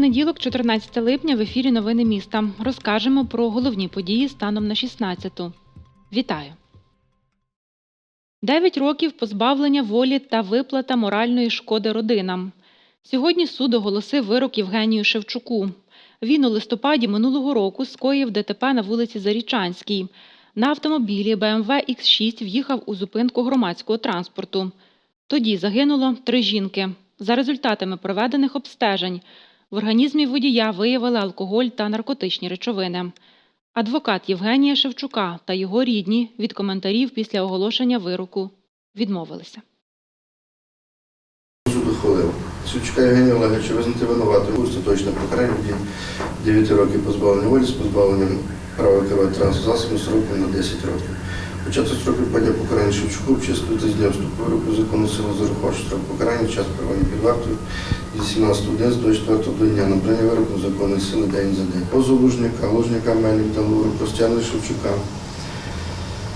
Понеділок, 14 липня, в ефірі Новини міста. Розкажемо про головні події станом на 16-ту. Вітаю! 9 років позбавлення волі та виплата моральної шкоди родинам. Сьогодні суд оголосив вирок Євгенію Шевчуку. Він у листопаді минулого року скоїв ДТП на вулиці Зарічанській. На автомобілі BMW X6 в'їхав у зупинку громадського транспорту. Тоді загинуло три жінки. За результатами проведених обстежень в організмі водія виявили алкоголь та наркотичні речовини. Адвокат Євгенія Шевчука та його рідні від коментарів після оголошення вироку відмовилися. Суд Сучка Євгенія Олеговича визнати винуватим остаточне покарання від 9 років позбавлення волі з позбавленням права керувати транспортним строком на 10 років. Початок строку відпадення покарання Шевчуку вчаснути з дня вступу вироку закону силу зарахувавши строк покарання, час перебування під вартою зі 17 дня до 4 до дня набрання вироку законної сили день за день. Позов Лужняка, Лужняка Мельник та Луру простягли Шевчука.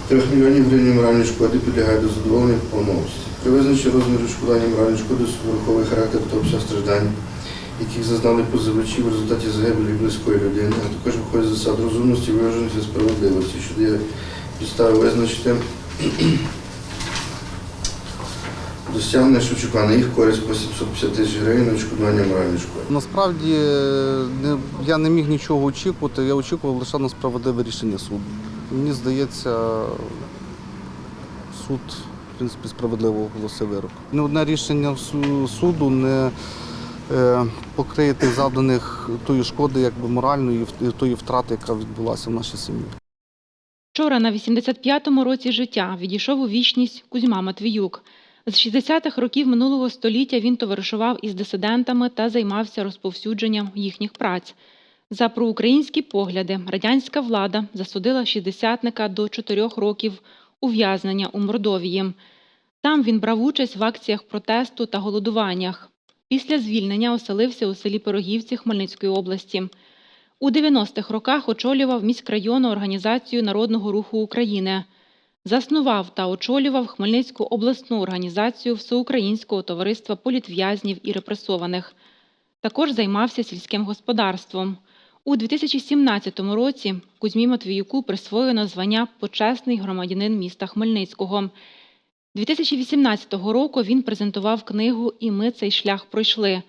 3 мільйонів гривень моральної шкоди підлягає до задоволення обсязі. При визначенні розміру шкодування моральної шкоди суд характер та обсяг страждань, яких зазнали позивачі в результаті загибелі близької людини, а також виходить з засад розумності, виваженості справедливості, що дає підстави визначити досягнення Шевчука на їх користь по 750 тисяч гривень на відшкодування моральної шкоди. Насправді я не міг нічого очікувати, я очікував лише на справедливе рішення суду. Мені здається, суд принципі, справедливо оголосив вирок. Не одне рішення суду не е, покриє тих завданих тої шкоди, якби моральної, і тої втрати, яка відбулася в нашій сім'ї. Вчора на 85-му році життя відійшов у вічність Кузьма Матвіюк. З 60-х років минулого століття він товаришував із дисидентами та займався розповсюдженням їхніх праць. За проукраїнські погляди радянська влада засудила шістдесятника до чотирьох років ув'язнення у Мордовії. Там він брав участь в акціях протесту та голодуваннях. Після звільнення оселився у селі Пирогівці Хмельницької області. У 90-х роках очолював міськрайонну організацію Народного руху України. Заснував та очолював Хмельницьку обласну організацію Всеукраїнського товариства політв'язнів і репресованих. Також займався сільським господарством. У 2017 році Кузьмі Матвіюку присвоєно звання Почесний громадянин міста Хмельницького. 2018 року він презентував книгу І ми цей шлях пройшли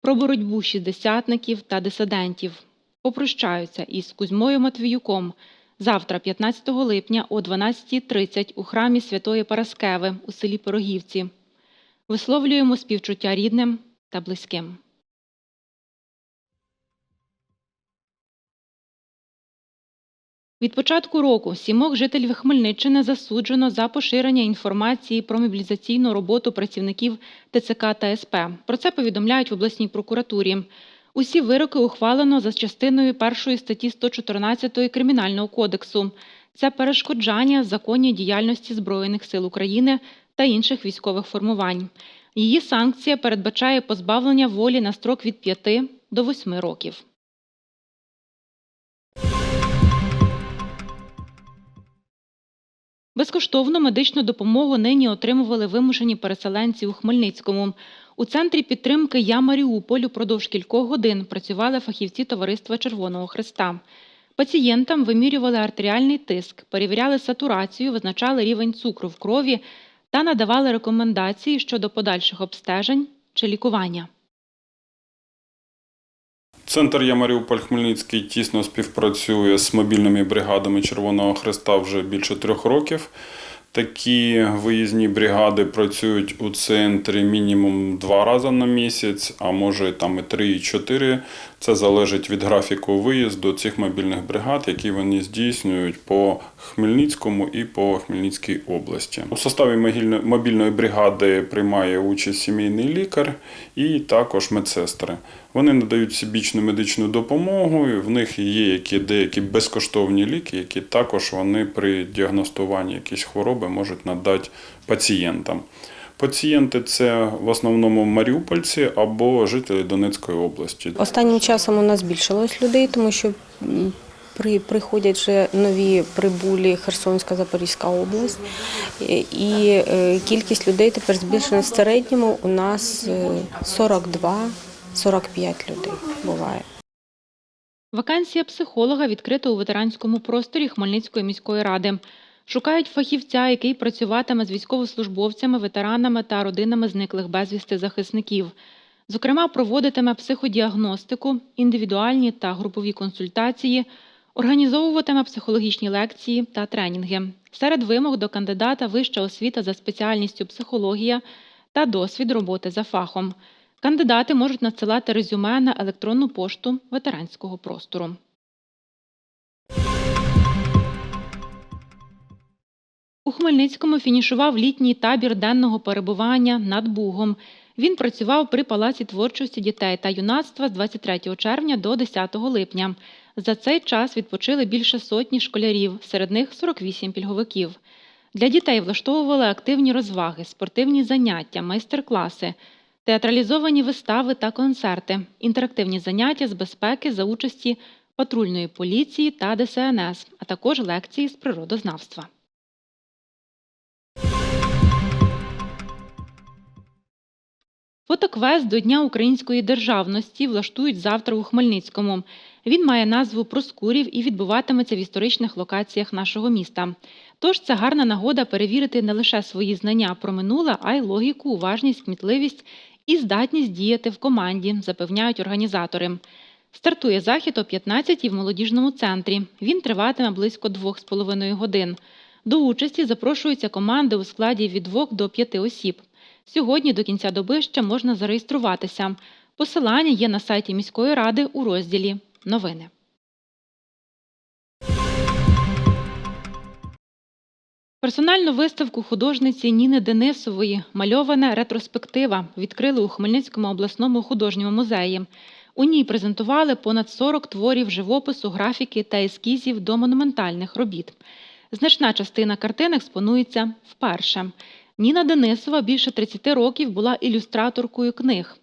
про боротьбу шістдесятників та дисидентів. Попрощаються із Кузьмою Матвіюком завтра, 15 липня о 12.30 у храмі Святої Параскеви у селі Пирогівці. Висловлюємо співчуття рідним та близьким. Від початку року сімох жителів Хмельниччини засуджено за поширення інформації про мобілізаційну роботу працівників ТЦК та СП. Про це повідомляють в обласній прокуратурі. Усі вироки ухвалено за частиною першої статті 114 Кримінального кодексу. Це перешкоджання законній діяльності Збройних сил України та інших військових формувань. Її санкція передбачає позбавлення волі на строк від 5 до 8 років. Безкоштовну медичну допомогу нині отримували вимушені переселенці у Хмельницькому. У центрі підтримки Я Маріуполь упродовж кількох годин працювали фахівці Товариства Червоного Христа. Пацієнтам вимірювали артеріальний тиск, перевіряли сатурацію, визначали рівень цукру в крові та надавали рекомендації щодо подальших обстежень чи лікування. Центр Я Маріуполь Хмельницький тісно співпрацює з мобільними бригадами Червоного Христа вже більше трьох років. Такі виїзні бригади працюють у центрі мінімум два рази на місяць, а може там і три, і чотири. Це залежить від графіку виїзду цих мобільних бригад, які вони здійснюють по Хмельницькому і по Хмельницькій області. У составі мобільної бригади приймає участь сімейний лікар і також медсестри. Вони надають всебічну медичну допомогу. В них є які деякі безкоштовні ліки, які також вони при діагностуванні якісь хвороби можуть надати пацієнтам. Пацієнти це в основному маріупольці або жителі Донецької області. Останнім часом у нас збільшилось людей, тому що при, приходять вже нові прибулі Херсонська, Запорізька область. І, е, кількість людей тепер збільшена в середньому. У нас е, 42-45 людей буває. Вакансія психолога відкрита у ветеранському просторі Хмельницької міської ради. Шукають фахівця, який працюватиме з військовослужбовцями, ветеранами та родинами зниклих безвісти захисників. Зокрема, проводитиме психодіагностику, індивідуальні та групові консультації, організовуватиме психологічні лекції та тренінги. Серед вимог до кандидата вища освіта за спеціальністю психологія та досвід роботи за фахом. Кандидати можуть надсилати резюме на електронну пошту ветеранського простору. Хмельницькому фінішував літній табір денного перебування над Бугом. Він працював при Палаці творчості дітей та юнацтва з 23 червня до 10 липня. За цей час відпочили більше сотні школярів, серед них 48 пільговиків. Для дітей влаштовували активні розваги, спортивні заняття, майстер-класи, театралізовані вистави та концерти, інтерактивні заняття з безпеки за участі патрульної поліції та ДСНС, а також лекції з природознавства. Фотоквест до Дня української державності влаштують завтра у Хмельницькому. Він має назву Проскурів і відбуватиметься в історичних локаціях нашого міста. Тож це гарна нагода перевірити не лише свої знання про минуле, а й логіку, уважність, кмітливість і здатність діяти в команді, запевняють організатори. Стартує захід о 15-й в молодіжному центрі. Він триватиме близько 2,5 годин. До участі запрошуються команди у складі від 2 до 5 осіб. Сьогодні до кінця доби ще можна зареєструватися. Посилання є на сайті міської ради у розділі Новини. Персональну виставку художниці Ніни Денисової Мальована ретроспектива відкрили у Хмельницькому обласному художньому музеї. У ній презентували понад 40 творів живопису, графіки та ескізів до монументальних робіт. Значна частина картин експонується вперше. Ніна Денисова більше 30 років була ілюстраторкою книг.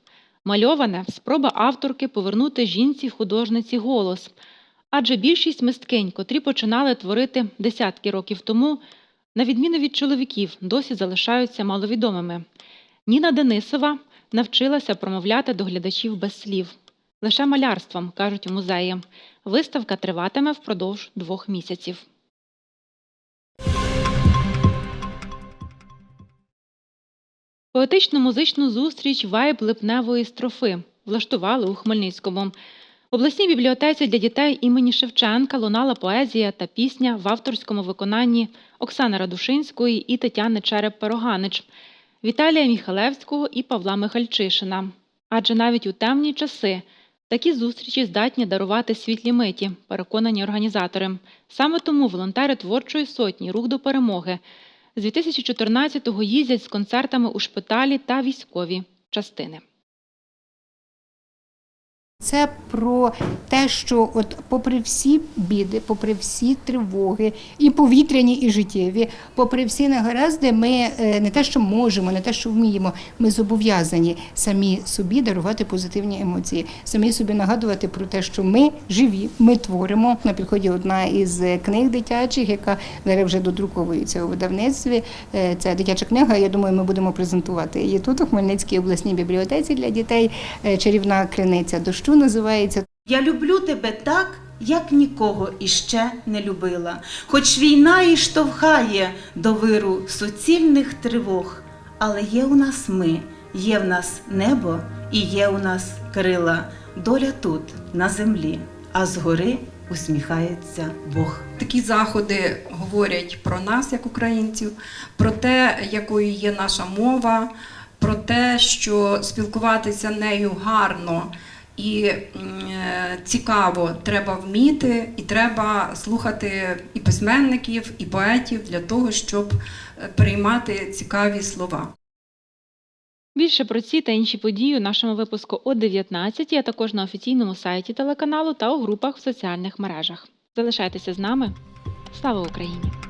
Мальоване спроба авторки повернути жінці художниці голос. Адже більшість мисткинь, котрі починали творити десятки років тому, на відміну від чоловіків, досі залишаються маловідомими. Ніна Денисова навчилася промовляти до глядачів без слів. Лише малярством, кажуть у музеї. Виставка триватиме впродовж двох місяців. Поетично-музичну зустріч вайб липневої строфи влаштували у Хмельницькому. В обласній бібліотеці для дітей імені Шевченка лунала поезія та пісня в авторському виконанні Оксани Радушинської і Тетяни Череп-Пероганич, Віталія Міхалевського і Павла Михальчишина. Адже навіть у темні часи такі зустрічі здатні дарувати світлі миті, переконані організатори. Саме тому волонтери творчої сотні Рух до перемоги з 2014-го їздять з концертами у шпиталі та військові частини. Це про те, що от попри всі біди, попри всі тривоги, і повітряні, і життєві, попри всі негаразди, ми е, не те, що можемо, не те, що вміємо, ми зобов'язані самі собі дарувати позитивні емоції, самі собі нагадувати про те, що ми живі, ми творимо. На підході одна із книг дитячих, яка зараз вже додруковується у видавництві. Е, Це дитяча книга. Я думаю, ми будемо презентувати її тут у Хмельницькій обласній бібліотеці для дітей. Е, Чарівна криниця дощу називається. Я люблю тебе так, як нікого іще не любила. Хоч війна і штовхає до виру суцільних тривог, але є у нас ми, є в нас небо і є у нас крила. Доля тут, на землі, а згори усміхається Бог. Такі заходи говорять про нас, як українців, про те, якою є наша мова, про те, що спілкуватися нею гарно і е, цікаво треба вміти, і треба слухати і письменників, і поетів для того, щоб е, приймати цікаві слова. Більше про ці та інші події у нашому випуску о 19, а також на офіційному сайті телеканалу та у групах в соціальних мережах. Залишайтеся з нами. Слава Україні!